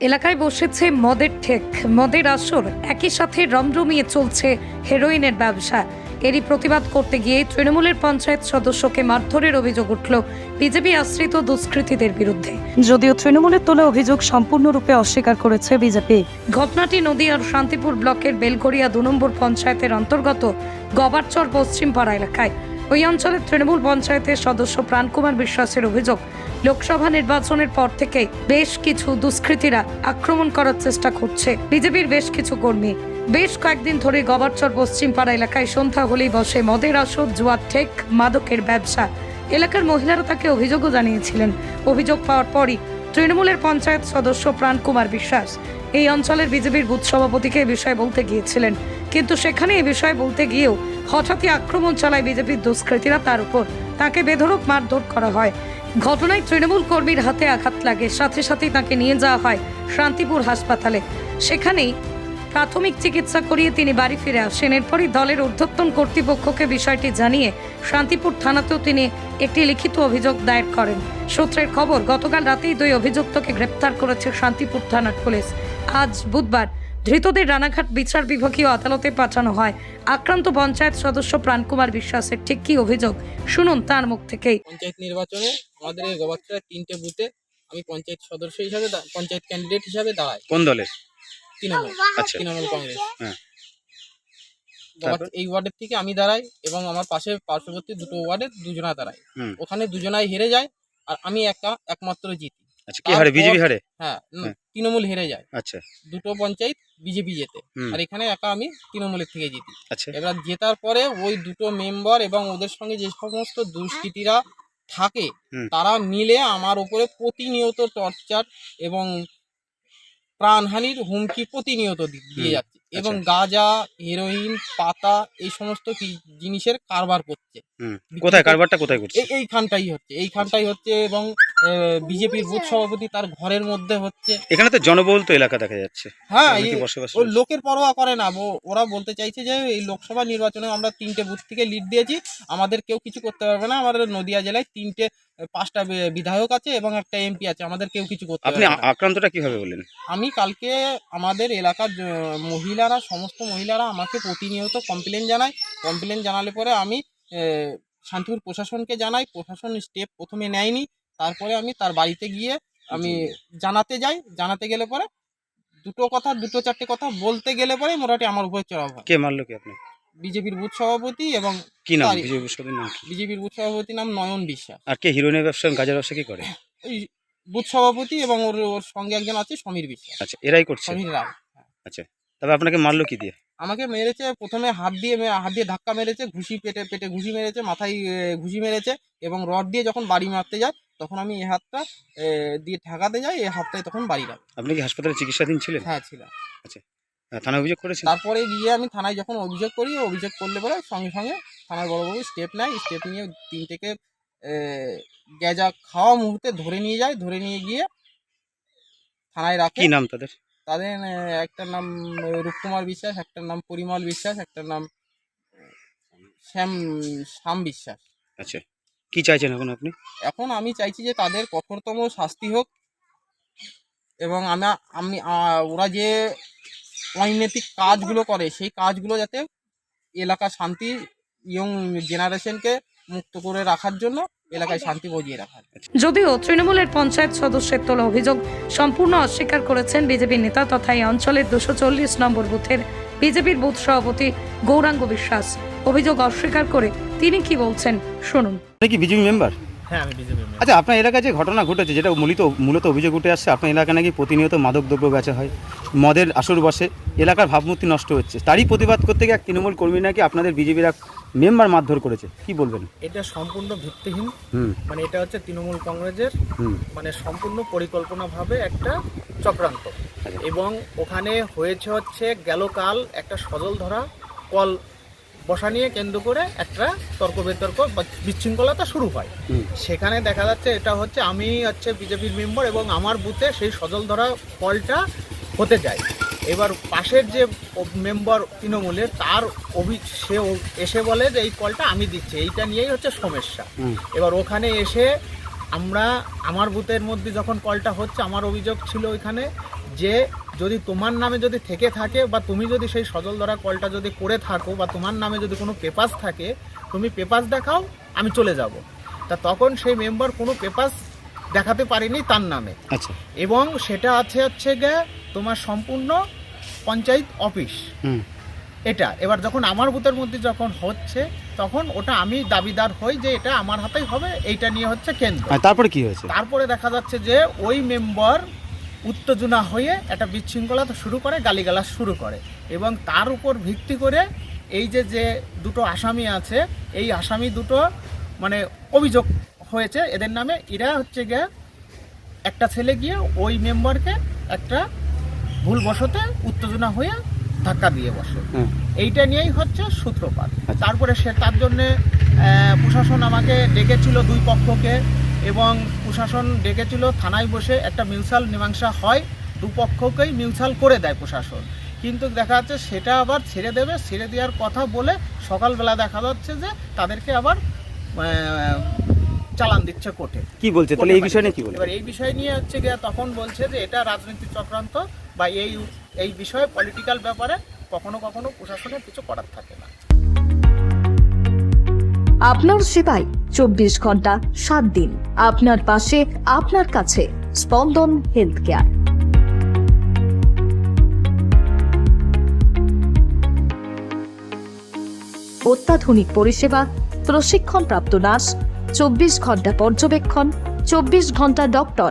এলাকায় বসেছে মদের ঠেক। মদের আসর একই সাথে রমরমিয়ে চলছে হেরোইনের ব্যবসা। এরই প্রতিবাদ করতে গিয়ে তৃণমূলের পঞ্চায়েত সদস্যকে মারধরের অভিযোগ উঠল বিজেপি আশ্রিত দুষ্কৃতীদের বিরুদ্ধে। যদিও তৃণমূলের তোলা অভিযোগ সম্পূর্ণরূপে অস্বীকার করেছে বিজেপি। ঘটনাটি নদীয়ার শান্তিপুর ব্লকের বেলগড়িয়া দু নম্বর পঞ্চায়েতের অন্তর্গত গবারচর পশ্চিমপাড়া এলাকায়। ওই অঞ্চলের তৃণমূল পঞ্চায়েতের সদস্য প্রাণকুমার বিশ্বাসের অভিযোগ, লোকসভা নির্বাচনের পর থেকে বেশ কিছু দুষ্কৃতীরা আক্রমণ করার চেষ্টা করছে। বিজেপির বেশ কিছু কর্মী। বেশ কয়েকদিন ধরে গবারচর পশ্চিমপাড়া এলাকায় সন্ধ্যা হলেই বসে মদের আসর, জুয়ার ঠেক, মাদকের ব্যবসা। এলাকার মহিলারা তাকে অভিযোগও জানিয়েছিলেন। অভিযোগ পাওয়ার পরই তৃণমূলের পঞ্চায়েত সদস্য প্রাণকুমার বিশ্বাস এই অঞ্চলের বিজেপির বুথ সভাপতিকে এ বিষয়ে বলতে গিয়েছিলেন। কিন্তু সেখানে এ বিষয়ে বলতে গিয়েও হঠাৎই আক্রমণ চালায় বিজেপির দুষ্কৃতীরা, তার উপর তাকে বেধড়ক মারধর করা হয়। ঘটনায় তৃণমূল কর্মীর হাতে আঘাত লাগে, সাথে সাথেই তাকে নিয়ে যাওয়া হয় শান্তিপুর হাসপাতালে। সেখানেই প্রাথমিক চিকিৎসা করিয়ে তিনি বাড়ি ফিরে আসেন। এরপরই দলের ঊর্ধ্বতন কর্তৃপক্ষকে বিষয়টি জানিয়ে শান্তিপুর থানাতেও তিনি একটি লিখিত অভিযোগ দায়ের করেন। সূত্রের খবর, গতকাল রাতেই দুই অভিযুক্তকে গ্রেপ্তার করেছে শান্তিপুর থানার পুলিশ। আজ বুধবার ধৃতদের রানাঘাট বিচার বিভাগীয় আদালতে পাঠানো হয়। আক্রান্ত পঞ্চায়েত সদস্য প্রাণকুমার বিশ্বাসের ঠিক কি অভিযোগ? শুনুন তার মুখ থেকেই। পঞ্চায়েত নির্বাচনে আমাদের এই গোবাচ্চার তিনটে বুথে আমি পঞ্চায়েত সদস্য হিসাবে দা- পঞ্চায়েত ক্যান্ডিডেট হিসাবে দাঁড়াই। কোন দলের? তৃণমূল। আচ্ছা। তৃণমূল কংগ্রেস। হ্যাঁ। এই ওয়ার্ডের থেকে আমি দাঁড়াই এবং আমার পাশে পার্শ্ববর্তী দুটো ওয়ার্ডে দুজনা দাঁড়াই হুম। ওখানে দুজনাই হেরে যায় আর আমি একা একমাত্র জিতি। আচ্ছা কি হারে তারপর- বিজেপি হারে? হ্যাঁ হ্যাঁ। তৃণমূল হেরে যায়। আচ্ছা। দুটো পঞ্চায়েত বিজেপি জেতে। আর এখানে একা আমি তৃণমূলের থেকে জিতি। আচ্ছা। এবার জেতার পরে ওই দুটো মেম্বার এবং ওদের সঙ্গে যে সমস্ত দুষ্কৃতীরা থাকে তারা মিলে আমার উপরে প্রতিনিয়ত টর্চার এবং প্রাণহানির হুমকি প্রতিনিয়ত দিয়ে যাচ্ছে। এবং আচ্ছা। গাঁজা হেরোইন পাতা এই সমস্ত জিনিসের কারবার করছে। কোথায়? কারবারটা কোথায় করছে? এইখানটাই হচ্ছে এইখানটাই হচ্ছে এবং বিজেপির বুথ সভাপতি তার ঘরের মধ্যে হচ্ছে। এখানে তো জনবহুল তো এলাকা দেখা যাচ্ছে। হ্যাঁ রয়েছে? লোকের পরোয়া করে না ওরা বলতে চাইছে যে এই লোকসভা নির্বাচনে আমরা তিনটে বুথ থেকে লিড দিয়েছি আমাদের কেউ কিছু করতে পারবে না আমাদের নদিয়া জেলায় তিনটে পাঁচটা বিধায়ক আছে এবং একটা এমপি আছে আমাদের কেউ কিছু করতে আপনি না। আক্রান্তটা কীভাবে বললেন? আমি কালকে আমাদের এলাকার মহিলারা সমস্ত মহিলারা আমাকে প্রতিনিয়ত কমপ্লেন জানায়। কমপ্লেন জানালে পরে আমি শান্তিপুর প্রশাসনকে জানাই প্রশাসন স্টেপ প্রথমে নেয়নি। তারপরে আমি তার বাড়িতে গিয়ে আমি জানাতে যাই জানাতে গেলে পরে দুটো কথা দুটো চারটে কথা বলতে গেলে পরে মোটামুটি আমার উপরে চড়াও হয়। কে মারলো কি আপনি বিজেপির বুথ সভাপতি এবং কি নাম? তারই- বিজেপি সদের নাম কি? বিজেপির বুথ সভাপতি নাম নয়ন বিশ্বাস। আর কে হিরোইনের ব্যবসা গাজার ব্যবসা কি করে? ওই বুথ সভাপতি এবং ওর ওর সঙ্গে একজন আছে সমীর বিশ্বাস। আচ্ছা এরাই করছে? সমীর রায় তবে আপনাকে মারলো কি দিয়ে? আমাকে মেরেছে প্রথমে হাত দিয়ে হাত দিয়ে ধাক্কা মেরেছে ঘুষি পেটে পেটে ঘুষি মেরেছে মাথায় ঘুষি মেরেছে এবং রড দিয়ে যখন বাড়ি মারতে যায় তখন আমি এই হাতটা দিয়ে ঠেকাতে যাই এই হাতটাই তখন বাড়ি লাগে আপনি কি হাসপাতালে চিকিৎসাধীন ছিলেন? হ্যাঁ ছিলাম। আচ্ছা থানায় অভিযোগ করেছেন? তারপরে গিয়ে আমি থানায় যখন অভিযোগ করি অভিযোগ করলে পরে সঙ্গে সঙ্গে থানার বড়বাবু স্টেপ নেয়। স্টেপ নিয়ে তিন থেকে গ্যাজা খাওয়া মুহূর্তে ধরে নিয়ে যায় ধরে নিয়ে গিয়ে থানায় রাখে। কি নাম তাদের? তাদের একটার নাম রূপকুমার বিশ্বাস একটার নাম পরিমল বিশ্বাস একটার নাম শ্যাম শ্যাম বিশ্বাস। আচ্ছা। কি চাইছেন এখন আপনি? এখন আমি চাইছি যে তাদের কঠোরতম শাস্তি হোক এবং আমরা আমি ওরা যে অনৈতিক কাজগুলো করে সেই কাজগুলো যাতে এলাকা শান্তি ইয়ং জেনারেশনকে মুক্ত করে রাখার জন্য এলাকায় শান্তি বজিয়ে রাখার। যদিও তৃণমূলের পঞ্চায়েত সদস্যের তোলা অভিযোগ সম্পূর্ণ অস্বীকার করেছেন বিজেপির নেতা তথা এই অঞ্চলের দুশো চল্লিশ নম্বর বুথের বিজেপির বুথ সভাপতি গৌরাঙ্গ বিশ্বাস। অভিযোগ অস্বীকার করে তিনি কি বলছেন? শুনুন। আপনি কি বিজেপি মেম্বার হ্যাঁ আমি বিজেপি আচ্ছা আপনার এলাকায় যে ঘটনা ঘটেছে যেটা মূলত মূলত অভিযোগ উঠে আসছে আপনার এলাকায় নাকি প্রতিনিয়ত মাদক দ্রব্য বেচা হয় মদের আসর বসে এলাকার ভাবমূর্তি নষ্ট হচ্ছে। তারই প্রতিবাদ করতে গিয়ে এক তৃণমূল কর্মী নাকি আপনাদের বিজেপির এক মেম্বার মারধর করেছে? কি বলবেন? এটা সম্পূর্ণ ভিত্তিহীন। হুম। মানে এটা হচ্ছে তৃণমূল কংগ্রেসের মানে সম্পূর্ণ পরিকল্পনাভাবে একটা চক্রান্ত। আচ্ছা। এবং ওখানে হয়েছে হচ্ছে গেল কাল একটা সজল ধরা কল বসা নিয়ে কেন্দ্র করে একটা তর্ক বিতর্ক বা বিশৃঙ্খলতা শুরু হয়। সেখানে দেখা যাচ্ছে এটা হচ্ছে আমি হচ্ছে বিজেপির মেম্বার এবং আমার বুথে সেই সজল ধরা কলটা হতে যায়। এবার পাশের যে মেম্বার তৃণমূলের তার অভি সে এসে বলে যে এই কলটা আমি দিচ্ছি এইটা নিয়েই হচ্ছে সমস্যা। এবার ওখানে এসে আমরা আমার বুথের মধ্যে যখন কলটা হচ্ছে আমার অভিযোগ ছিল ওইখানে যে যদি তোমার নামে যদি থেকে থাকে বা তুমি যদি সেই সজল ধরা কলটা যদি করে থাকো বা তোমার নামে যদি কোনো পেপাস থাকে তুমি পেপাস দেখাও আমি চলে যাব। তা তখন সেই মেম্বার কোনো পেপাস দেখাতে পারেনি তার নামে। আচ্ছা। এবং সেটা আছে হচ্ছে গিয়ে তোমার সম্পূর্ণ পঞ্চায়েত অফিস এটা এবার যখন আমার বুথের মধ্যে যখন হচ্ছে তখন ওটা আমি দাবিদার হই যে এটা আমার হাতেই হবে এইটা নিয়ে হচ্ছে কেন্দ্র। তারপরে কি হয়েছে? তারপরে দেখা যাচ্ছে যে ওই মেম্বার উত্তেজনা হয়ে একটা বিশৃঙ্খলা শুরু করে গালিগালাজ শুরু করে। এবং তার উপর ভিত্তি করে এই যে যে দুটো আসামি আছে এই আসামি দুটো মানে অভিযোগ হয়েছে এদের নামে। এরা হচ্ছে গিয়ে একটা ছেলে গিয়ে ওই মেম্বারকে একটা ভুলবশতে উত্তেজনা হয়ে ধাক্কা দিয়ে বসে। এইটা নিয়েই হচ্ছে সূত্রপাত। আচ্ছা। তারপরে সে তার জন্যে প্রশাসন আমাকে ডেকেছিল দুই পক্ষকে। এবং প্রশাসন ডেকেছিল থানায় বসে একটা মিউসাল মীমাংসা হয় দুপক্ষকেই মিউসাল করে দেয় প্রশাসন। কিন্তু দেখা যাচ্ছে সেটা আবার ছেড়ে দেবে ছেড়ে দেওয়ার কথা বলে সকালবেলা দেখা যাচ্ছে যে তাদেরকে আবার চালান দিচ্ছে কোর্টে। কি বলছে? তাহলে এই বিষয় নিয়ে কি বলবে এবার এই বিষয় নিয়ে হচ্ছে গিয়ে তখন বলছে যে এটা রাজনৈতিক চক্রান্ত বা এই এই বিষয়ে পলিটিক্যাল ব্যাপারে কখনো কখনো প্রশাসনের কিছু করার থাকে না। আপনার সেবায় চব্বিশ ঘণ্টা সাত দিন। আপনার পাশে, আপনার কাছে স্পন্দন হেলথ কেয়ার অত্যাধুনিক পরিষেবা, প্রশিক্ষণপ্রাপ্ত নার্স, চব্বিশ ঘণ্টা পর্যবেক্ষণ, চব্বিশ ঘণ্টা doctor.